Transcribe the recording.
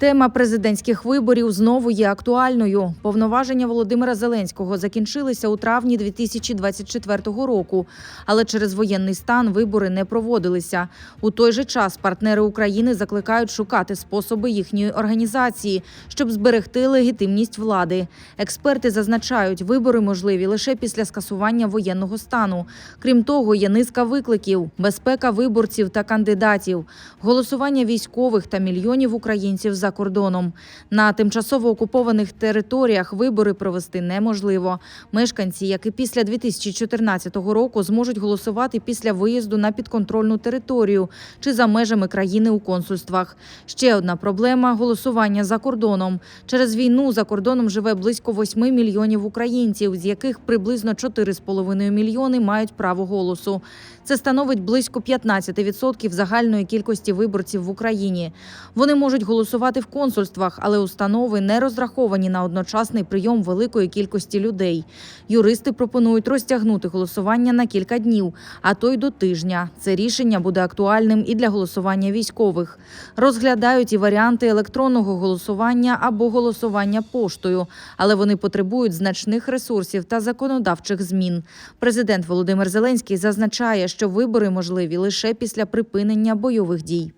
Тема президентських виборів знову є актуальною. Повноваження Володимира Зеленського закінчилися у травні 2024 року, але через воєнний стан вибори не проводилися. У той же час партнери України закликають шукати способи їхньої організації, щоб зберегти легітимність влади. Експерти зазначають, вибори можливі лише після скасування воєнного стану. Крім того, є низка викликів: безпека виборців та кандидатів, голосування військових та мільйонів українців за кордоном. На тимчасово окупованих територіях вибори провести неможливо. Мешканці, як і після 2014 року, зможуть голосувати після виїзду на підконтрольну територію чи за межами країни у консульствах. Ще одна проблема голосування за кордоном. Через війну за кордоном живе близько 8 мільйонів українців, з яких приблизно 4,5 мільйони мають право голосу. Це становить близько 15% загальної кількості виборців в Україні. Вони можуть голосувати в консульствах, але установи не розраховані на одночасний прийом великої кількості людей. Юристи пропонують розтягнути голосування на кілька днів, а то й до тижня. Це рішення буде актуальним і для голосування військових. Розглядають і варіанти електронного голосування або голосування поштою, але вони потребують значних ресурсів та законодавчих змін. Президент Володимир Зеленський зазначає, що вибори можливі лише після припинення бойових дій.